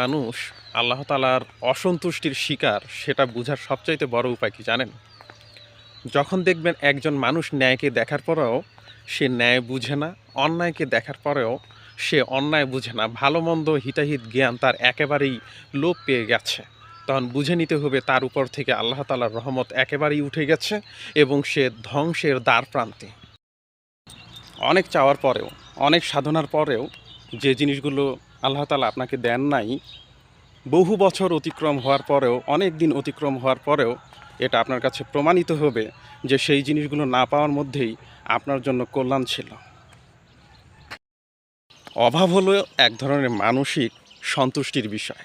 মানুষ আল্লাহ তালার অসন্তুষ্টির শিকার, সেটা বোঝার সবচাইতে বড় উপায় কি জানেন? যখন দেখবেন একজন মানুষ ন্যায়কে দেখার পরেও সে ন্যায় বুঝে না, অন্যায়কে দেখার পরেও সে অন্যায় বুঝে না, ভালো মন্দ হিতাহিত জ্ঞান তার একেবারেই লোপ পেয়ে গেছে। তখন বুঝে নিতে হবে তার উপর থেকে আল্লাহ তালার রহমত একেবারেই উঠে গেছে এবং সে ধ্বংসের দ্বার প্রান্তে। অনেক চাওয়ার পরেও, অনেক সাধনার পরেও যে জিনিসগুলো আল্লাহ তালা আপনাকে দেন নাই, বহু বছর অতিক্রম হওয়ার পরেও, অনেক দিন অতিক্রম হওয়ার পরেও এটা আপনার কাছে প্রমাণিত হবে যে সেই জিনিসগুলো না পাওয়ার মধ্যেই আপনার জন্য কল্যাণ ছিল। অভাব হলো এক ধরনের মানসিক সন্তুষ্টির বিষয়।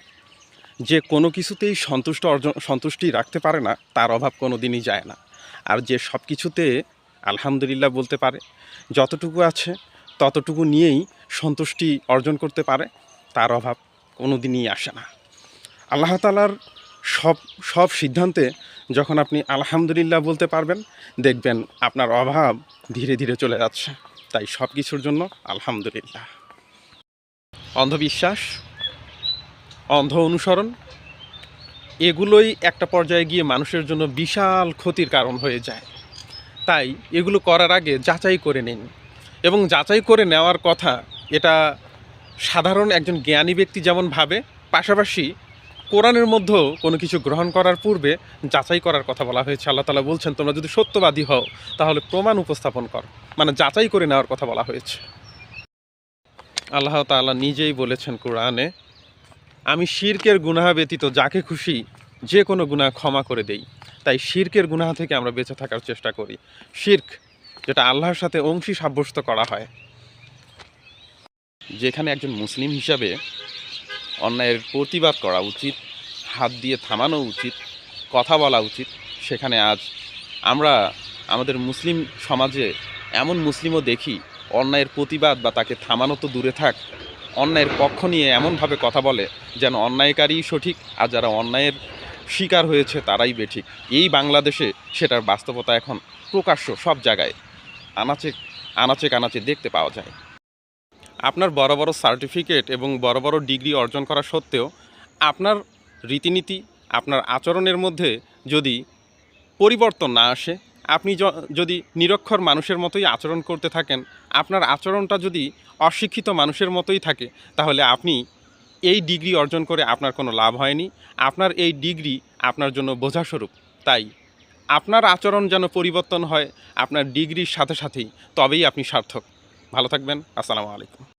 যে কোনো কিছুতেই সন্তুষ্ট অর্জন, সন্তুষ্টি রাখতে পারে না, তার অভাব কোনো দিনই যায় না। আর যে সব কিছুতে আলহামদুলিল্লাহ বলতে পারে, যতটুকু আছে ততটুকু নিয়েই সন্তুষ্টি অর্জন করতে পারে, তার অভাব কোনো দিনই আসে না। আল্লাহ তালার সব সব সিদ্ধান্তে যখন আপনি আলহামদুলিল্লাহ বলতে পারবেন, দেখবেন আপনার অভাব ধীরে ধীরে চলে যাচ্ছে। তাই সব কিছুর জন্য আলহামদুলিল্লাহ। অন্ধবিশ্বাস, অন্ধ অনুসরণ, এগুলোই একটা পর্যায়ে গিয়ে মানুষের জন্য বিশাল ক্ষতির কারণ হয়ে যায়। তাই এগুলো করার আগে যাচাই করে নিন। এবং যাচাই করে নেওয়ার কথা, এটা সাধারণ একজন জ্ঞানী ব্যক্তি যেমন ভাবে, পাশাপাশি কোরআনের মধ্যেও কোনো কিছু গ্রহণ করার পূর্বে যাচাই করার কথা বলা হয়েছে। আল্লাহ তালা বলছেন, তোমরা যদি সত্যবাদী হও, তাহলে প্রমাণ উপস্থাপন কর। মানে যাচাই করে নেওয়ার কথা বলা হয়েছে। আল্লাহ তাআলা নিজেই বলেছেন কোরআনে, আমি শিরকের গুনাহ ব্যতীত যাকে খুশি যে কোনো গুনাহ ক্ষমা করে দেই। তাই শির্কের গুনাহ থেকে আমরা বেঁচে থাকার চেষ্টা করি। শির্ক যেটা আল্লাহর সাথে অংশী সাব্যস্ত করা হয়। যেখানে একজন মুসলিম হিসাবে অন্যায়ের প্রতিবাদ করা উচিত, হাত দিয়ে থামানো উচিত, কথা বলা উচিত, সেখানে আজ আমরা আমাদের মুসলিম সমাজে এমন মুসলিমও দেখি, অন্যায়ের প্রতিবাদ বা তাকে থামানো তো দূরে থাক, অন্যায়ের পক্ষ নিয়ে এমনভাবে কথা বলে যেন অন্যায়কারী সঠিক আর যারা অন্যায়ের শিকার হয়েছে তারাই বেঠিক। এই বাংলাদেশে সেটার বাস্তবতা এখন প্রকাশ্য সব জায়গায়। আনাচে আনাচে কানাচে দেখতে পাওয়া যায়। আপনার বড় বড় সার্টিফিকেট এবং বড় বড় ডিগ্রি অর্জন করা সত্ত্বেও আপনার রীতিনীতি, আপনার আচরণের মধ্যে যদি পরিবর্তন না আসে, আপনি যদি নিরক্ষর মানুষের মতোই আচরণ করতে থাকেন, আপনার আচরণটা যদি অশিক্ষিত মানুষের মতোই থাকে, তাহলে আপনি এই ডিগ্রি অর্জন করে আপনার কোনো লাভ হয়নি। আপনার এই ডিগ্রি আপনার জন্য বোঝাস্বরূপ। তাই আপনার আচরণ যেন পরিবর্তন হয়, আপনার ডিগ্রির সাথে সাথেই, তবেই আপনি সার্থক। ভালো থাকবেন, আসসালামু আলাইকুম।